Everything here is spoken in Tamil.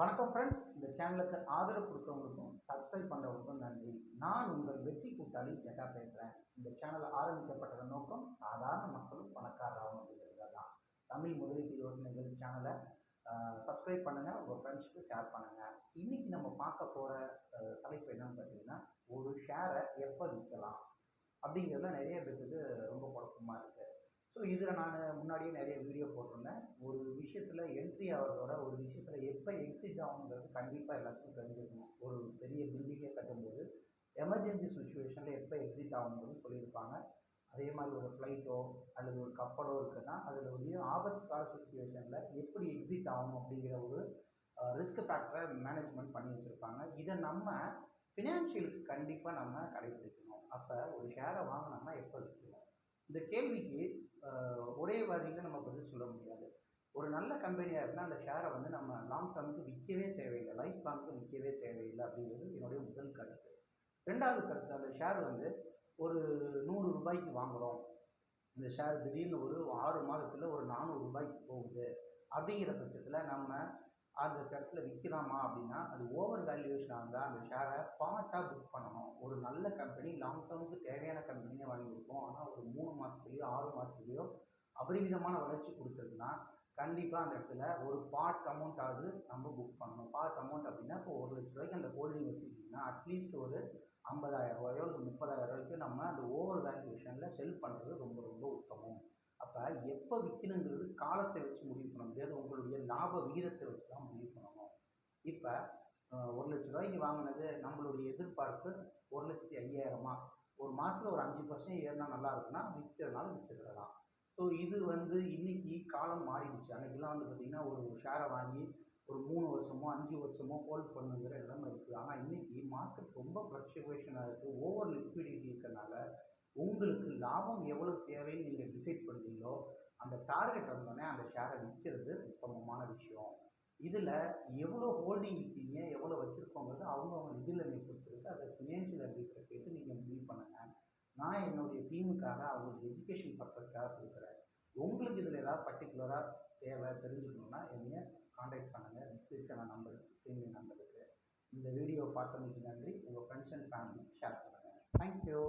வணக்கம் ஃப்ரெண்ட்ஸ் இந்த சேனலுக்கு ஆதரவு கொடுக்கறவங்களுக்கும் சப்ஸ்கிரைப் பண்ணுறவங்களுக்கும் நன்றி. நான் உங்கள் வெற்றி கூட்டாளி ஜெட்டா பேசுகிறேன் இந்த சேனல் ஆரம்பிக்கப்பட்ட நோக்கம் சாதாரண மக்களும் பணக்காரராகும் அப்படிங்கிறது தான். தமிழ் முதலீட்டு யோசனைகள் சேனலை சப்ஸ்கிரைப் பண்ணுங்கள் உங்கள் ஃப்ரெண்ட்ஸுக்கு ஷேர் பண்ணுங்கள் இன்றைக்கி நம்ம பார்க்க போகிற தலைப்பு என்னன்னு பார்த்தீங்கன்னா ஒரு ஷேரை எப்போ விற்கலாம்? அப்படிங்கிறதுல நிறைய பேருக்கு ரொம்ப குழப்பமாக இருக்குது ஸோ இதில் நான் முன்னாடியே நிறைய வீடியோ போட்டிருந்தேன். ஒரு விஷயத்தில் என்ட்ரி ஆகிறதோட ஒரு விஷயத்தில் எப்போ எக்ஸிட் ஆகுங்கிறது கண்டிப்பாக எல்லாத்துக்கும் தெரிஞ்சிருக்கணும் ஒரு பெரிய பில்டிங்கை கட்டும்போது எமர்ஜென்சி சுச்சுவேஷனில் எப்போ எக்ஸிட் ஆகுங்கிறது சொல்லியிருப்பாங்க. அதே மாதிரி ஒரு ஃப்ளைட்டோ அல்லது ஒரு கப்பலோ இருக்குன்னா அதில் வந்து ஆபத்துக்கால சுச்சுவேஷனில் எப்படி எக்ஸிட் ஆகணும் அப்படிங்கிற ஒரு ரிஸ்க் ஃபேக்டரை மேனேஜ்மெண்ட் பண்ணி வச்சுருப்பாங்க. இதை நம்ம ஃபினான்ஷியலுக்கு கண்டிப்பாக நம்ம கடைபிடிக்கணும் அப்போ ஒரு ஷேரை வாங்கினோம்னா எப்போ விற்கணும்? இந்த கேள்விக்கு ஒரே வாரியில் நம்ம பதில் சொல்ல முடியாது. ஒரு நல்ல கம்பெனியாக இருந்தால் அந்த ஷேரை வந்து நம்ம லாங் டேர்முக்கு விற்கவே தேவையில்லை. லைஃப் லாங்க்கு விற்கவே தேவையில்லை அப்படிங்கிறது என்னுடைய முதல் கருத்து. ரெண்டாவது கருத்து அந்த ஷேர் வந்து ஒரு நூறு ரூபாய்க்கு வாங்குகிறோம் இந்த ஷேர் திடீர்னு ஒரு ஆறு மாதத்தில் ஒரு நானூறு ரூபாய்க்கு போகுது. அப்படிங்கிற பட்சத்தில் நம்ம அந்த இடத்துல விற்கலாமா அப்படின்னா அது ஓவர் வேல்யூவேஷன் இருந்தால் அந்த ஷேரை பார்ட்டாக புக் பண்ணணும். ஒரு நல்ல கம்பெனி லாங் டேர்முக்கு தேவையான கம்பெனியை வாங்கி கொடுப்போம் ஆனால் ஒரு மூணு மாதத்துலேயோ ஆறு மாதத்துலேயோ அபரிமிதமான வளர்ச்சி கொடுத்துருக்குன்னா கண்டிப்பாக அந்த இடத்துல ஒரு பார்ட் அமௌண்ட் ஆகுது நம்ம புக் பண்ணணும். பார்ட் அமௌண்ட் அப்படின்னா இப்போ ஒரு லட்ச ரூபாய்க்கு அந்த ஹோல்டிங் வச்சுருக்கீங்கன்னா அட்லீஸ்ட் ஒரு ஐம்பதாயிரம் ரூபாயோ இல்லை முப்பதாயிரம் ரூபாய்க்கு நம்ம அந்த ஓவர் வேல்யூவேஷனில் செல் பண்ணுறது ரொம்ப ரொம்ப உத்தமம். அப்போ எப்போ விற்கணுங்கிறது காலத்தை வச்சு முடிவு பண்ண முடியாது உங்களுடைய லாப விகிதத்தை வச்சு தான் முடிவு பண்ணணும். இப்போ ஒரு லட்ச ரூபாய்க்கு வாங்கினது நம்மளுடைய எதிர்பார்ப்பு ஒரு லட்சத்தி ஐயாயிரமா? ஒரு மாதத்தில் ஒரு அஞ்சு பர்சன்ட் ஏறினா நல்லா இருக்குன்னா விற்கிறதுனால விற்றுக்கிடலாம் ஸோ இது வந்து இன்னைக்கு காலம் மாறிடுச்சு. அன்றைக்கெல்லாம் வந்து பார்த்திங்கன்னா ஒரு ஷேரை வாங்கி ஒரு மூணு வருஷமோ அஞ்சு வருஷமோ ஹோல்ட் பண்ணுங்கிற நிலைமை இருக்குது ஆனால் இன்னைக்கு மார்க்கெட் ரொம்ப ஃப்ளக்சுவேஷனாக இருக்குது ஓவர் லிக்விடிட்டி இருக்கறனால உங்களுக்கு லாபம் எவ்வளோ தேவைன்னு நீங்கள் டிசைட் பண்ணுறீங்களோ அந்த டார்கெட் வந்தோடனே அந்த ஷேரை விற்கிறது உத்தமமான விஷயம். இதில் எவ்வளோ ஹோல்டிங் இருக்கீங்க எவ்வளோ வச்சுருக்கோங்கிறது அவங்க அவங்க நிதி நிலைமை கொடுத்துருக்கு அதை ஃபினான்ஷியல் அட்வைஸரை கேட்டு நீங்கள் முடிவு பண்ணுங்கள் நான் என்னுடைய டீமுக்காக அவங்களுக்கு எஜுகேஷன் பர்பஸ்க்காக கொடுக்குறேன். உங்களுக்கு இதில் ஏதாவது பர்டிகுலராக தேவை தெரிஞ்சுக்கணுன்னா என்னைய காண்டாக்ட் பண்ணுங்கள் டிஸ்கிரிப்ஷனில் நம்பர் ஸ்க்ரீனில் நம்பர் இருக்குது இந்த வீடியோ பார்த்தமைக்கு நன்றி. உங்கள் ஃப்ரெண்ட்ஸ் அண்ட் ஃபேமிலி ஷேர் பண்ணுங்கள் தேங்க்யூ